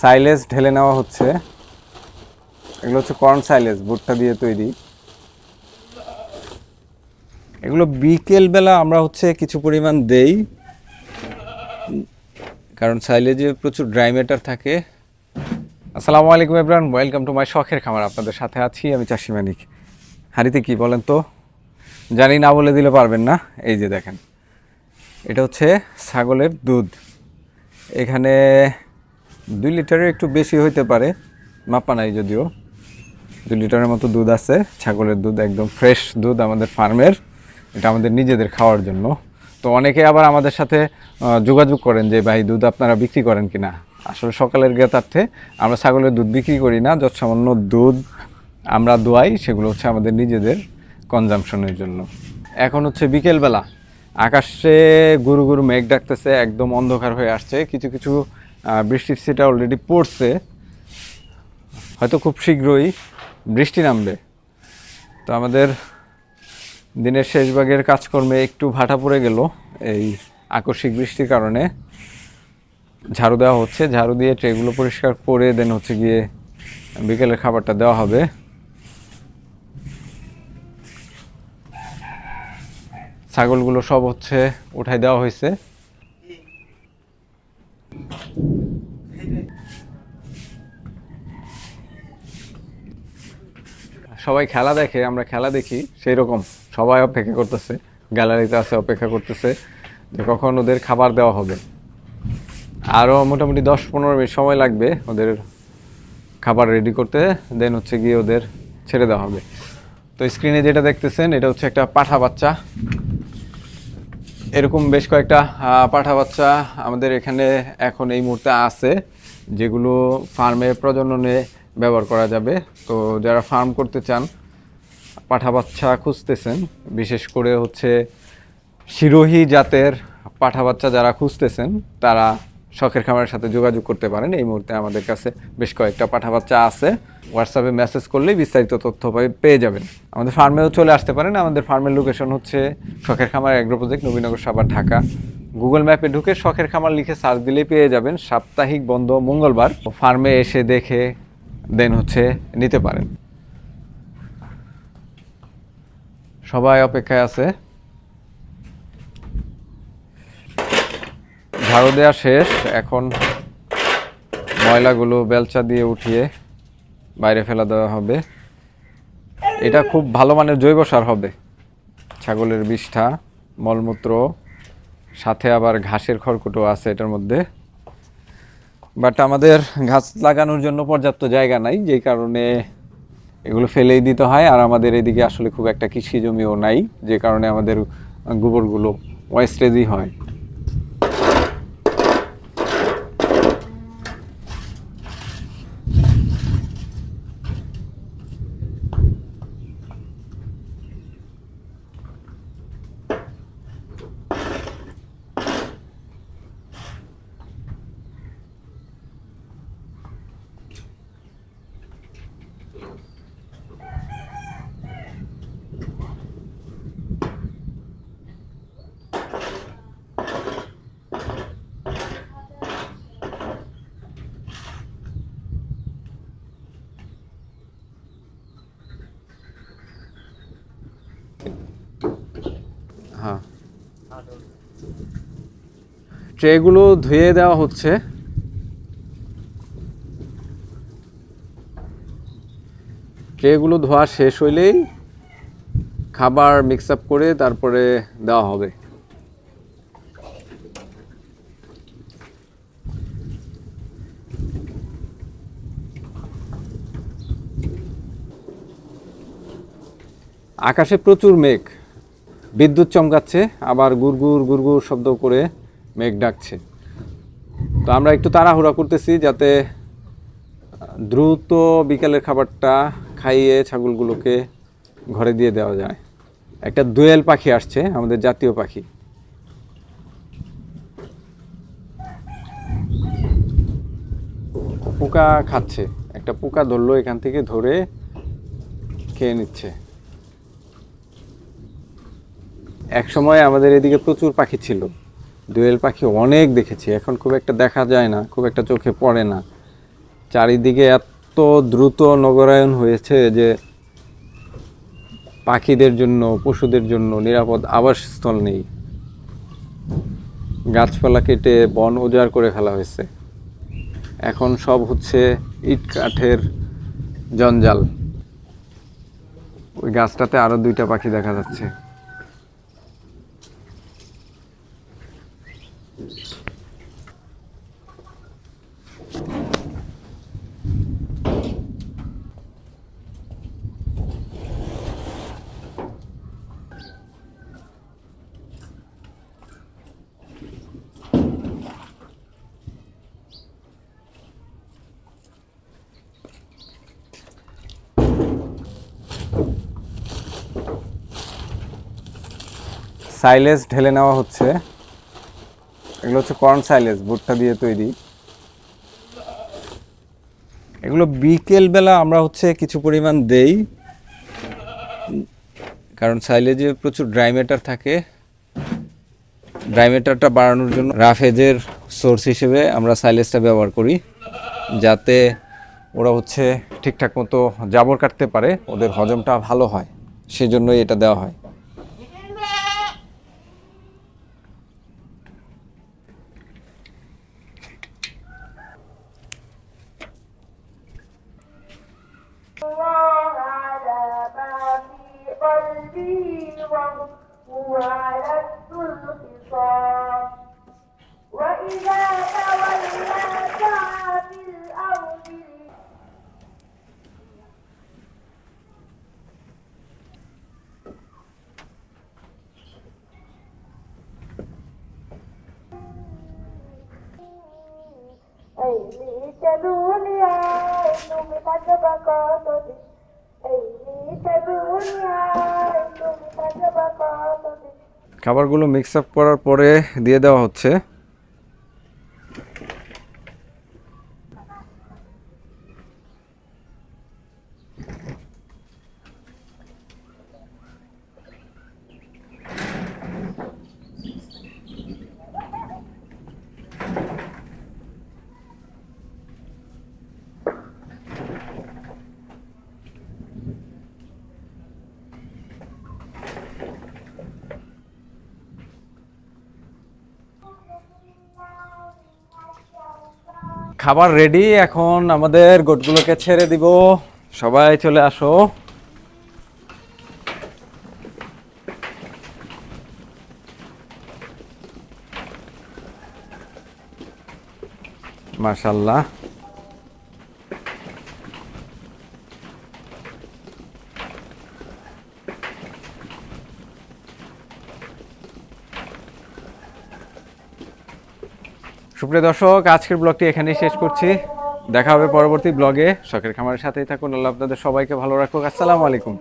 Silage ঢেলে নেওয়া হচ্ছে। এগুলো হচ্ছে কর্ন সাইলেজ ভুট্টা দিয়ে তৈরি। এগুলো বিকেল বেলা আমরা হচ্ছে কিছু পরিমাণ দেই। কারণ সাইলেজে প্রচুর ড্রাই ম্যাটার থাকে। আসসালামু আলাইকুম এব্রান ওয়েলকাম টু মাই শখের খামার। আপনাদের সাথে আছি আমি চাষি মানিক। হাড়িতে কি বলেন তো? জানি না বলে দিলে পারবেন না। এই যে দেখেন। এটা হচ্ছে ছাগলের দুধ। এখানে দুই লিটারের একটু বেশি হইতে পারে, মাপা নাই যদিও। দুই লিটারের মতো দুধ আছে, ছাগলের দুধ, একদম ফ্রেশ দুধ আমাদের ফার্মের। এটা আমাদের নিজেদের খাওয়ার জন্য। তো অনেকে আবার আমাদের সাথে যোগাযোগ করেন যে, ভাই, দুধ আপনারা বিক্রি করেন কি না আসলে সকালের জ্ঞাতার্থে আমরা ছাগলের দুধ বিক্রি করি না যত সামান্য দুধ আমরা দোয়াই, সেগুলো হচ্ছে আমাদের নিজেদের কনজামশনের জন্য। এখন হচ্ছে বিকেলবেলা। আকাশে গুরু গুরু মেঘ ডাকতেছে, একদম অন্ধকার হয়ে আসছে। কিছু কিছু বৃষ্টির সেটা অলরেডি পড়ছে। হয়তো খুব শীঘ্রই বৃষ্টি নামবে। তো আমাদের দিনের শেষ ভাগের কাজকর্মে একটু ভাটা পড়ে গেল এই আকস্মিক বৃষ্টির কারণে। ঝাড়ু দেওয়া হচ্ছে। ঝাড়ু দিয়ে ট্রেগুলো পরিষ্কার করে দেন হচ্ছে গিয়ে বিকেলের খাবারটা দেওয়া হবে। ছাগলগুলো সব হচ্ছে উঠাই দেওয়া হয়েছে। সবাই খেলা দেখে, আমরা খেলা দেখি সেই রকম সবাই অপেক্ষা করতেছে, গ্যালারিতে আছে, অপেক্ষা করতেছে যে কখন ওদের খাবার দেওয়া হবে। আরও মোটামুটি দশ পনেরো মিনিট সময় লাগবে ওদের খাবার রেডি করতে দেন হচ্ছে গিয়ে ওদের ছেড়ে দেওয়া হবে। তো স্ক্রিনে যেটা দেখতেছেন, এটা হচ্ছে একটা পাঠা বাচ্চা। এরকম বেশ কয়েকটা পাঠা বাচ্চা আমাদের এখানে এখন এই মুহূর্তে আছে, যেগুলো ফার্মে প্রজননে ব্যবহার করা যাবে। তো যারা ফার্ম করতে চান, পাঠা বাচ্চা খুঁজতেছেন, বিশেষ করে হচ্ছে শিরোহী জাতের পাঠা বাচ্চা যারা খুঁজতেছেন, তারা শখের খামারের সাথে যোগাযোগ করতে পারেন। এই মুহূর্তে আমাদের কাছে বেশ কয়েকটা পাঠা বাচ্চা আছে। হোয়াটসঅ্যাপে মেসেজ করলেই বিস্তারিত তথ্য পেয়ে যাবেন। আমাদের ফার্মেও চলে আসতে পারেন। আমাদের ফার্মের লোকেশন হচ্ছে শখের খামার agro project Nabinagar, Savar, Dhaka. Google ম্যাপে ঢুকে শখের খামার লিখে সার্চ দিলেই পেয়ে যাবেন। সাপ্তাহিক বন্ধ মঙ্গলবার। ফার্মে এসে দেখে দেন হচ্ছে নিতে পারেন। সবাই অপেক্ষায় আছে। ঝাড়ু দেওয়া শেষ। এখন ময়লাগুলো বেলচা দিয়ে উঠিয়ে বাইরে ফেলা দেওয়া হবে। এটা খুব ভালো মানের জৈব সার হবে। ছাগলের বিষ্ঠা মলমূত্র, সাথে আবার ঘাসের খড়কুটো আছে এটার মধ্যে। বাট আমাদের ঘাস লাগানোর জন্য পর্যাপ্ত জায়গা নাই, যেই কারণে এগুলো ফেলেই দিতে হয়। আর আমাদের এদিকে আসলে খুব একটা কৃষি জমিও নাই, যে কারণে আমাদের গোবরগুলো ওয়েস্টেজই হয়। ট্রেগুলো ধুয়ে দেওয়া হচ্ছে। ট্রেগুলো ধোয়া শেষ হইলেই খাবার মিক্স আপ করে তারপরে দেওয়া হবে। আকাশে প্রচুর মেঘ। বিদ্যুৎ চমকাচ্ছে, আবার গুড়গুড় গুড়গুড় শব্দ করে মেঘ ডাকছে। তো আমরা একটু তাড়াহুড়া করতেছি যাতে দ্রুত বিকালের খাবারটা খাইয়ে ছাগলগুলোকে ঘরে দিয়ে দেওয়া যায়। একটা দোয়েল পাখি আসছে, আমাদের জাতীয় পাখি। পোকা খাচ্ছে। একটা পোকা ধরলো এখান থেকে ধরে খেয়ে নিচ্ছে। এক সময় আমাদের এদিকে প্রচুর পাখি ছিল। দোয়েল পাখি অনেক দেখেছি, এখন খুব একটা দেখা যায় না, খুব একটা চোখে পড়ে না। চারিদিকে এত দ্রুত নগরায়ন হয়েছে যে পাখিদের জন্য, পশুদের জন্য নিরাপদ আবাসস্থল নেই। গাছপালা কেটে বন উজাড় করে ফেলা হয়েছে। এখন সব হচ্ছে ইট কাঠের জঞ্জাল। ওই গাছটাতে আরও দুইটা পাখি দেখা যাচ্ছে। সাইলেজ ঢেলে নেওয়া হচ্ছে। এগুলো হচ্ছে কর্ন সাইলেজ ভুট্টা দিয়ে তৈরি। এগুলো বিকেল বেলা আমরা হচ্ছে কিছু পরিমাণ দেই। কারণ সাইলেজে প্রচুর ড্রাই ম্যাটার থাকে। ড্রাই ম্যাটারটা বাড়ানোর জন্য রাফেজের সোর্স হিসেবে আমরা সাইলেজটা ব্যবহার করি। যাতে ওরা হচ্ছে ঠিকঠাক মতো জাবর কাটতে পারে, ওদের হজমটা ভালো হয়। সেজন্যই এটা দেওয়া হয়। খাবারগুলো মিক্স আপ করার পরে দিয়ে দেওয়া হচ্ছে। খাবার রেডি এখন আমাদের গোটগুলোকে ছেড়ে দিব। সবাই চলে আসো। মাশাল্লাহ সুপ্রিয় দর্শক, আজকের ব্লগটি এখানেই শেষ করছি। দেখা হবে পরবর্তী ব্লগে। শখের খামারের সাথেই থাকুন। আল্লাহ আপনাদের সবাইকে ভালো রাখুক। আসসালামু আলাইকুম।